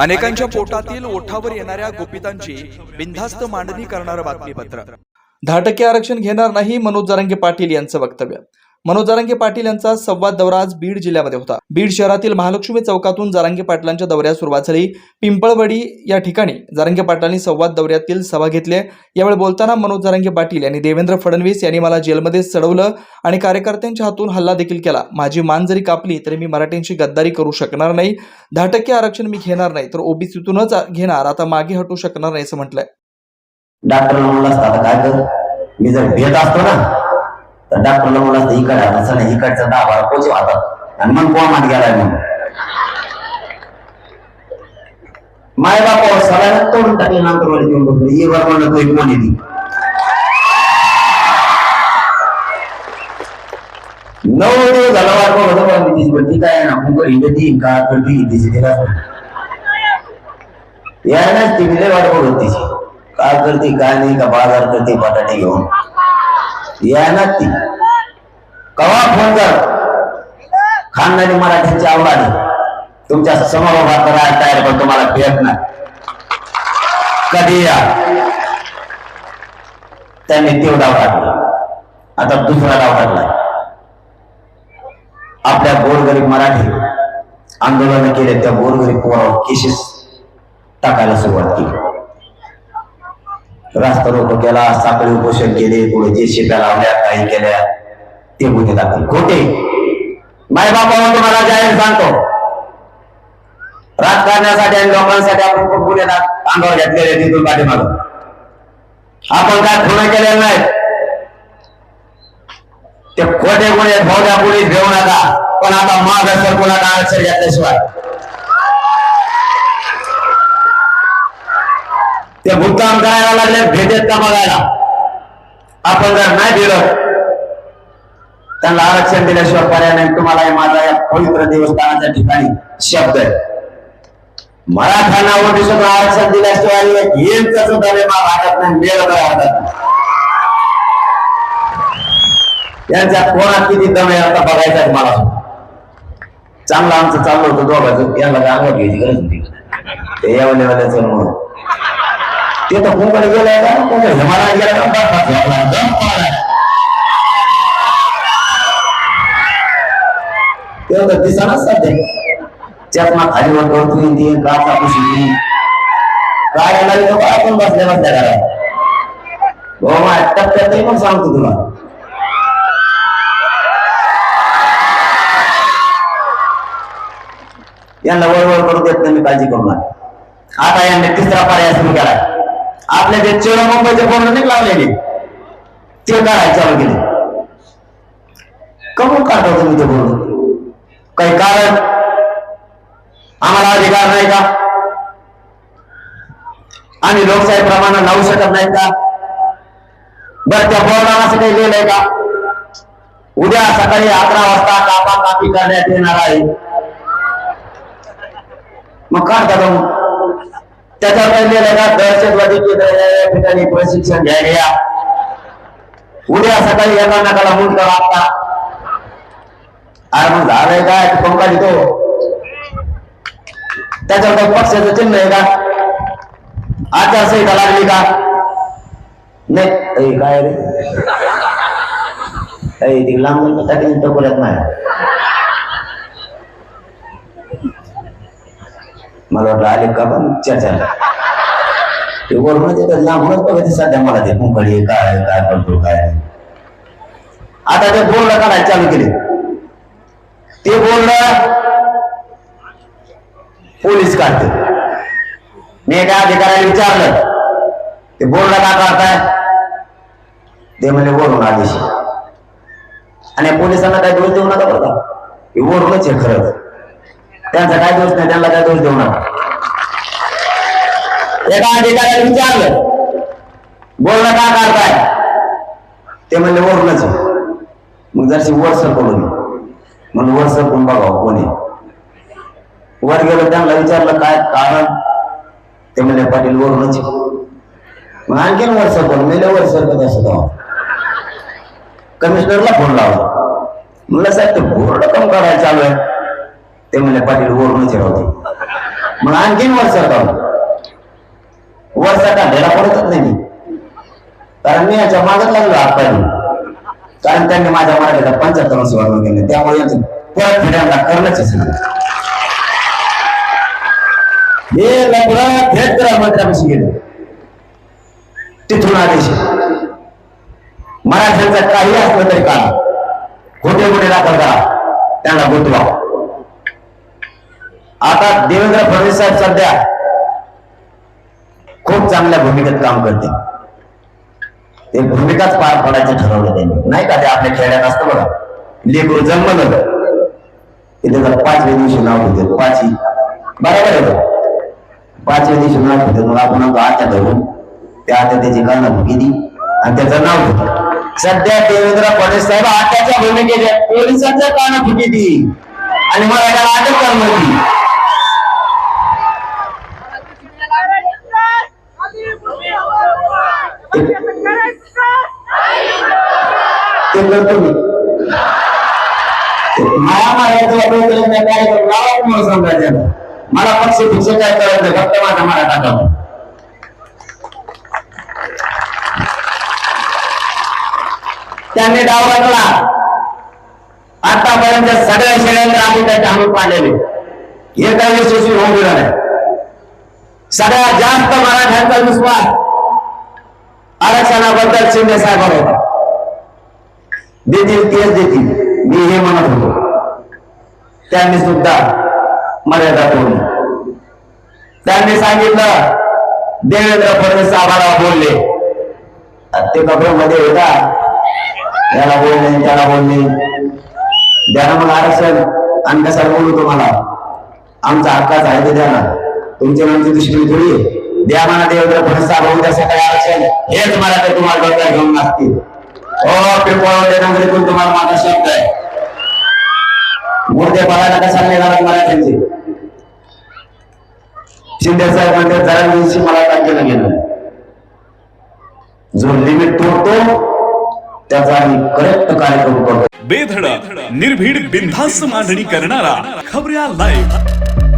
अनेकांच्या पोटातील ओठावर येणाऱ्या गोपितांची बिनधास्त मांडणी करणारं बातमीपत्र. धाटके आरक्षण घेणार नाही मनोज जरांगे पाटील यांचं वक्तव्य. मनोज जरांगे पाटील यांचा संवाद दौरा आज बीड जिल्ह्यामध्ये होता. बीड शहरातील महालक्ष्मी चौकातून जरांगे पाटलांच्या दौऱ्यास सुरुवात झाली. पिंपळवडी या ठिकाणी जरांगे पाटलांनी संवाद दौऱ्यातील सभा घेतली. यावेळी बोलताना मनोज जरांगे पाटील यांनी देवेंद्र फडणवीस यांनी मला जेलमध्ये चढवलं आणि कार्यकर्त्यांच्या हातून हल्ला देखील केला. माझी मान जरी कापली तरी मी मराठ्यांची गद्दारी करू शकणार नाही. दहा टक्के आरक्षण मी घेणार नाही तर ओबीसीतूनच घेणार. आता मागे हटू शकणार नाही असं म्हटलंय. डॉक्टर काय मी जर भेट असतो ना तर डॉक्टरला म्हणलं असतं इकडे आता चला इकडचा दहा बारा पोचे वाहतात आणि मग कोण गेलाय म्हणून. माय बापावर हो, सगळ्यांना तोडून टाकले नंतर वाली देऊन बघले ये वर म्हणलं तो एक कोणी नऊ दिवस झाला वाट बघत होतो पण मी तिची पण ती काय ना कुंकर हिंडती का? करती तिची तिला यायलाच ती लय वाट बघत तिची. काय करते काय नाही का बाजार करते बटाटे घेऊन. यायलाच ती कवा फोन कर? खानदानी मराठ्यांची आवडाने तुमच्यासमोर उभा करायला तयार पण तुम्हाला भेटणार. कधी या? त्यांनी तेव डाव टाकला आता दुसरा डाव टाकलाय. आपल्या गोरगरीब मराठी आंदोलन केले त्या गोरगरीब पोरावर केसेस टाकायला सुरुवात केली. रास्ता रोको केला साखळी उपोषण केले पुढे जे शिप्या लावल्या काही केल्या. ते गुन्हे दाखल. खोटे. माय बापावर तुम्हाला जाहीर सांगतो. राजकारणासाठी आणि लोकांसाठी आपण खूप गुन्हे दाख- अंगावर घेतलेले तिथून पाठीमाग. आपण काय खुणे केलेले नाहीत. ते खोटे गुन्हे भोग्या पोलीस घेऊ नका. पण आता माग कुणाला आरक्षण घेतल्याशिवाय. ते मुद्दाम जायला लागले भेटेत का बघायला? आपण जर नाही दिलं त्यांना आरक्षण दिल्याशिवाय पर्याय नाही. तुम्हाला हे माझा या पवित्र देवस्थानाच्या ठिकाणी शब्द आहे. मराठ्यांना ओटीसून आरक्षण दिल्याशिवाय येईल सुद्धा दवे वाटत नाही मेळ वाटत नाही. यांच्या कोणात किती दमे आता बघायचा मला चांगलं आमचं चाललं होतं दोघांचं. यांना अंगावर घ्यायची गरज होती. ते यावले वाल्याचं म्हणून. ते तर कोणकडे गेलाय का कोणकडे हिमालयात गेला का बर्फात झोपला, दम पडलाय. ते तर दिसणारच सध्या चकमा खाली वर करतोय ते काचा पुशी काय येणार तो काय पण बसल्या बसल्या करा हो मा टप्प्यात पण सांगतो तुला यांना वळवळ करू देत नाही मी काळजी करू नका आता यांनी तिसरा पर्याय सुरू केला आपल्या जे चेडो मुंबईचे बोर्ड नाही लावलेली? ते काढायला चालू केले. कमून काढता तुम्ही ते बोर्ड काही कारण? आम्हाला अधिकार नाही का? आम्ही लोकशाही प्रमाणात लावू शकत नाही का? बरं त्या बोर्डाला असं काही लिहिलंय का? उद्या सकाळी अकरा वाजता कापा कापी करण्यात येणार आहे. मग काढता मग? त्याचा काय लिहिलंय दहशतवादी केंद्र या ठिकाणी प्रशिक्षण घ्यायला या उद्या सकाळी एका नकाला मूल करा आता. अरे मग झालंय काय? पंखा देतो. त्याच्यावर काही पक्षाचं चिन्ह आहे का? आचारसंहिता लागली का? नाही. काय रे? ऐ, लांब टाकली टकोऱ्यात नाही. मला वाटलं आले का पण चर्चा ते वरूनच येतात लांबूनच बघायचे सध्या मला ते मुंगडी काय काय बोलतो काय आता ते बोर्ड काढायला चालू केले. ते बोर्ड पोलीस काढते. मी एका अधिकाऱ्याला विचारलं ते बोर्ड का काढताय? ते म्हणजे वरून आदेश आणि पोलिसांना काय दोष देऊ नका बरं का. हे वरूनच आहे खरंच त्यांचा काय दोष नाही त्यांना काय दोष देऊ नका. एका अधिकाऱ्याने विचारलं बोलणं का काढताय? ते म्हणले वरूनच मग जरशी वर सरकवलं म्हणून वर सरकून बघावं कोणी वर गेलो त्यांना विचारलं काय कारण? ते म्हणले पाटील वरूनच मग आणखीन वर सरकवलं. मेले वर सरकत असत कमिशनरला फोन लावला. म्हणलं साहेब ते बोर्ड कम काढायला चालू आहे. ते म्हणले पाटील वरूनच राहते मग आणखीन वर सरकावलं वर सरकारला पडतच नाही कारण मी याच्या मागत लागलो आत्तानी कारण त्यांनी माझ्या मराठीचा पंचाहत्तर वर्ष वाढवून गेले त्यामुळे यांचं परत फिरायला करणंच आहे हे लपडा थेट ग्रामंत्र्यांशी गेले. तिथून आदेश. मराठ्यांचा काही असलं तरी का खोटे खोटे दाखल करा. त्यांना गुंतवा. आता देवेंद्र फडणवीस साहेब सध्या खूप चांगल्या भूमिकेत काम करते. ते भूमिकाच पार पडायचं ठरवलं त्यांनी. नाही का? ते आपल्या खेड्यात असतं बघा. लेकरू जन्मलं ते त्याचं पाचव्या दिवशी नाव होते पाचवी. बरोबर आहे पाचव्या दिवशी नाव होते मग आपण म्हणतो आत्या धरून. त्या आत्या त्याची काना केली. आणि त्याचं नाव होतं सध्या देवेंद्र फडणवीस साहेब आत्याच्या भूमिकेच्या पोलिसांच्या काना फुकी आणि मला अटक करणार. ते तुम्ही माया मारायचं वाटलं काय करू? लावा तुम्हाला समजायचं मला पक्ष पक्ष काय करायचं फक्त माझा मारा टाकावा. त्यांनी डाव टाकला आतापर्यंत सगळ्या शेळ्यांना आम्ही त्याचे आणून पाहिलेले हे काय यशस्वी होऊन गेला नाही. सगळ्यात जास्त मराठ्यांचा विश्वास आरक्षणाबद्दल शिंदे साहेबांवर होता. देतील तेच देतील मी हे म्हणत होतो. त्यांनी सुद्धा मर्यादा ठेवली. त्यांनी सांगितलं देवेंद्र फडणवीस आम्हाला बोलले. ते कपड्यामध्ये होता. याला बोलले त्याला बोलले. द्याना मग आरक्षण. आणि कसा बोलू तुम्हाला? आमचा हक्काच आहे ते द्या ना तुमची दुष्टी थोडी द्या म्हणा देवेंद्र फडणवीस साहेब उद्या सकाळी आरक्षण. हेच मला ते तुम्हाला डोक्यात घेऊन लागतील हो तुम्हाला माझा शब्द आहे मराठ्यांचे शिंदे साहेब मला तारखेला गेलं जो लिमिट तोडतो त्याचा आम्ही करेक्ट कार्यक्रम करतो बेधडक निर्भीड बिनधास्त मांडणी करणारा खबऱ्या लाईव्ह